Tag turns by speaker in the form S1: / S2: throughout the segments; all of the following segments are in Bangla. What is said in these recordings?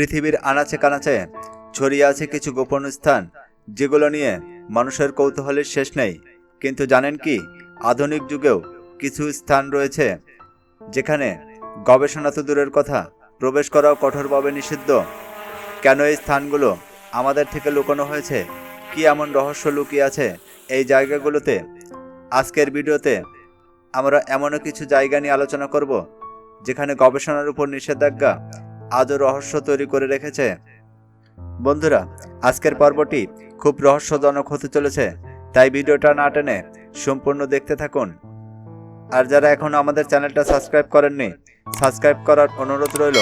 S1: পৃথিবীর আনাচে কানাচে ছড়িয়ে আছে কিছু গোপন স্থান, যেগুলো নিয়ে মানুষের কৌতূহলের শেষ নেই। কিন্তু জানেন কি, আধুনিক যুগেও কিছু স্থান রয়েছে যেখানে গবেষণা তো দূরের কথা, প্রবেশ করাও কঠোরভাবে নিষিদ্ধ। কেন এই স্থানগুলো আমাদের থেকে লুকানো হয়েছে? কি এমন রহস্য লুকিয়ে আছে এই জায়গাগুলোতে? আজকের ভিডিওতে আমরা এমনও কিছু জায়গা নিয়ে আলোচনা করব, যেখানে গবেষণার উপর নিষেধাজ্ঞা আজও রহস্য তৈরি করে রেখেছে। বন্ধুরা, আজকের পর্বটি খুব রহস্যজনক হতে চলেছে, তাই ভিডিওটা না টেনে সম্পূর্ণ দেখতে থাকুন। আর যারা এখনও আমাদের চ্যানেলটা সাবস্ক্রাইব করেননি, সাবস্ক্রাইব করার অনুরোধ রইল।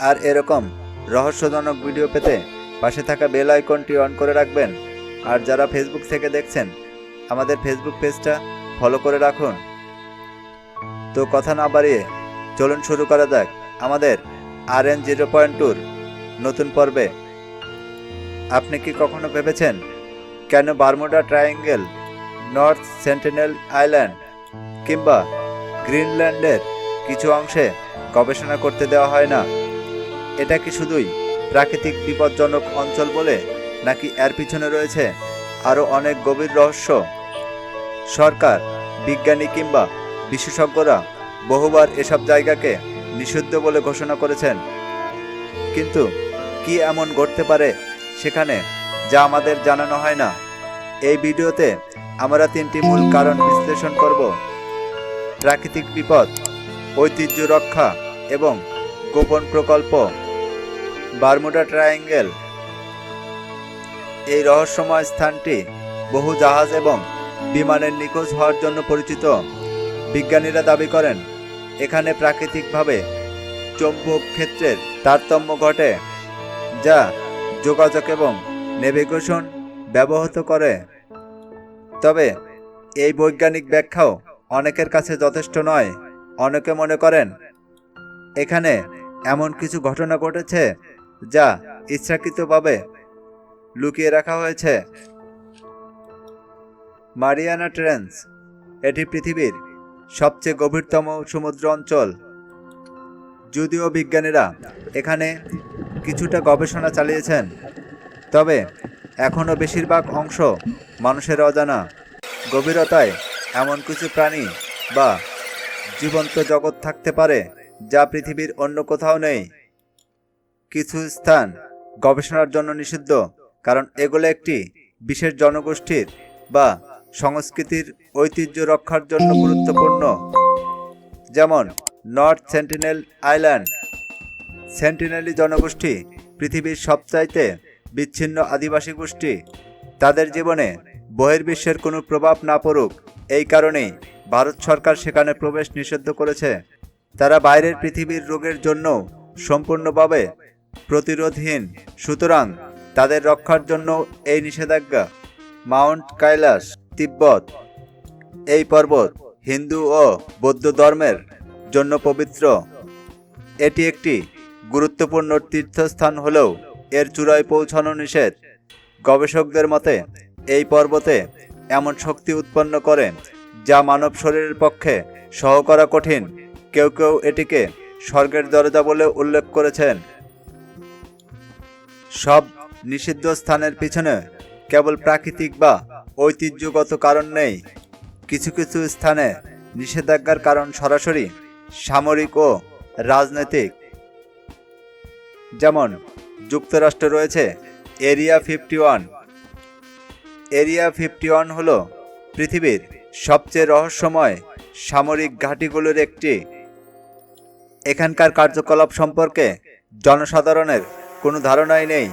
S1: আর এরকম রহস্যজনক ভিডিও পেতে পাশে থাকা বেল আইকনটি অন করে রাখবেন। আর যারা ফেসবুক থেকে দেখছেন, আমাদের ফেসবুক পেজটা ফলো করে রাখুন। তো কথা না বাড়িয়ে চলুন শুরু করা যাক। আমাদের আর এন জিরো পয়েন্ট টুর নতুন পর্বে। আপনি কি কখনো ভেবেছেন কেন Bermuda Triangle North Sentinel Island কিংবা গ্রিনল্যান্ডের কিছু অংশে গবেষণা করতে দেওয়া হয় না? এটা কি শুধুই প্রাকৃতিক বিপজ্জনক অঞ্চল বলে নাকি এর পিছনে রয়েছে আরও অনেক গভীর রহস্য? সরকার, বিজ্ঞানী কিংবা বিশেষজ্ঞরা বহুবার এসব জায়গাকে নিষিদ্ধ বলে ঘোষণা করেছেন। কিন্তু কি এমন ঘটতে পারে সেখানে যা আমাদের জানানো হয় না? এই ভিডিওতে আমরা তিনটি মূল কারণ বিশ্লেষণ করব। প্রাকৃতিক বিপদ, ঐতিহ্য রক্ষা এবং গোপন প্রকল্প। Bermuda Triangle. এই রহস্যময় স্থানটি বহু জাহাজ এবং বিমানের নিখোঁজ হওয়ার জন্য পরিচিত। বিজ্ঞানীরা দাবি করেন এখানে প্রাকৃতিকভাবে চৌম্বক ক্ষেত্রের তারতম্য ঘটে, যা যোগাযোগ এবং নেভিগেশন ব্যবহৃত করে। তবে এই বৈজ্ঞানিক ব্যাখ্যাও অনেকের কাছে যথেষ্ট নয়। অনেকে মনে করেন, এখানে এমন কিছু ঘটনা ঘটেছে যা ইচ্ছাকৃতভাবে লুকিয়ে রাখা হয়েছে। মারিয়ানা ট্রেন্স, এটি পৃথিবীর সবচেয়ে গভীরতম সমুদ্র অঞ্চল। যদিও বিজ্ঞানীরা এখানে কিছুটা গবেষণা চালিয়েছেন, তবে এখনও বেশিরভাগ অংশ মানুষের অজানা। গভীরতায় এমন কিছু প্রাণী বা জীবন্ত জগৎ থাকতে পারে যা পৃথিবীর অন্য কোথাও নেই। কিছু স্থান গবেষণার জন্য নিষিদ্ধ, কারণ এগুলো একটি বিশেষ জনগোষ্ঠীর বা সংস্কৃতির ঐতিহ্য রক্ষার জন্য গুরুত্বপূর্ণ। যেমন নর্থ সেন্টিনেল আইল্যান্ড সেন্টিনেলি জনগোষ্ঠী, পৃথিবীর সবচাইতে বিচ্ছিন্ন আদিবাসী গোষ্ঠী। তাদের জীবনে বহির্বিশ্বের কোনো প্রভাব না পড়ুক, এই কারণেই ভারত সরকার সেখানে প্রবেশ নিষিদ্ধ করেছে। তারা বাইরের পৃথিবীর রোগের জন্য সম্পূর্ণভাবে প্রতিরোধহীন, সুতরাং তাদের রক্ষার জন্য এই নিষেধাজ্ঞা। মাউন্ট কৈলাস তিব্বত। এই পর্বত হিন্দু ও বৌদ্ধ ধর্মের জন্য পবিত্র। এটি একটি গুরুত্বপূর্ণ তীর্থস্থান হলেও এর চূড়ায় পৌঁছানো নিষেধ। গবেষকদের মতে, এই পর্বতে এমন শক্তি উৎপন্ন করে যা মানব শরীরের পক্ষে সহ করা কঠিন। কেউ কেউ এটিকে স্বর্গের দরজা বলে উল্লেখ করেছেন। সব নিষিদ্ধ স্থানের পিছনে কেবল প্রাকৃতিক বা ঐতিহ্যগত কারণ নেই। কিছু কিছু স্থানে নিষেধাজ্ঞার কারণ সরাসরি সামরিক ও রাজনৈতিক। যেমন, যুক্তরাষ্ট্রে রয়েছে area fifty one. Area fifty one হল পৃথিবীর সবচেয়ে রহস্যময় সামরিক ঘাঁটিগুলোর একটি। এখানকার কার্যকলাপ সম্পর্কে জনসাধারণের কোনো ধারণাই নেই।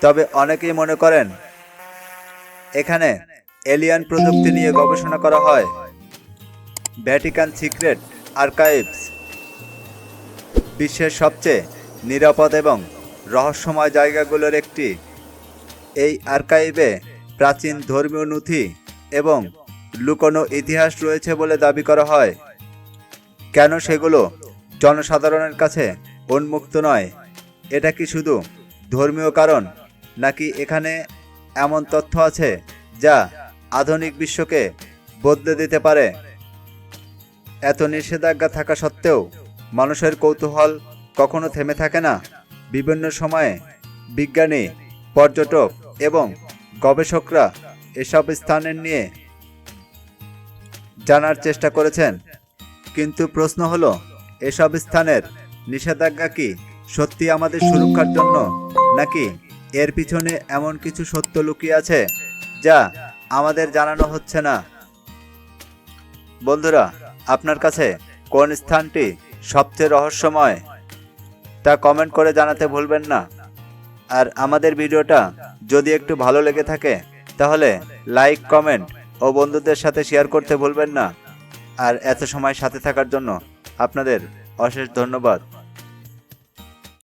S1: তবে অনেকেই মনে করেন এখানে এলিয়ান প্রযুক্তি নিয়ে গবেষণা করা হয়। ভ্যাটিকান সিক্রেট আর্কাইভস বিশ্বের সবচেয়ে নিরাপদ এবং রহস্যময় জায়গাগুলোর একটি। এই আর্কাইভে প্রাচীন ধর্মীয় নথি এবং লুকোনো ইতিহাস রয়েছে বলে দাবি করা হয়। কেন সেগুলো জনসাধারণের কাছে উন্মুক্ত নয়? এটা কি শুধু ধর্মীয় কারণ নাকি এখানে এমন তথ্য আছে যা আধুনিক বিশ্বকে বদলে দিতে পারে। এত নিষেধাজ্ঞা থাকা সত্ত্বেও মানুষের কৌতূহল কখনো থেমে থাকে না। বিভিন্ন সময়ে বিজ্ঞানী, পর্যটক এবং গবেষকরা এসব স্থানের নিয়ে জানার চেষ্টা করেছেন। কিন্তু প্রশ্ন হলো, এসব স্থানের নিষেধাজ্ঞা কি সত্যি আমাদের সুরক্ষার জন্য নাকি এর পিছনে এমন কিছু সত্য লুকিয়ে আছে? যা আমাদের জানানো হচ্ছে না। বন্ধুরা, আপনার কাছে কোন স্থানটি সবচেয়ে রহস্যময় তা কমেন্ট করে জানাতে ভুলবেন না। আর আমাদের ভিডিওটা যদি একটু ভালো লেগে থাকে, তাহলে লাইক, কমেন্ট ও বন্ধুদের সাথে শেয়ার করতে ভুলবেন না। আর এত সময় সাথে থাকার জন্য আপনাদের অশেষ ধন্যবাদ।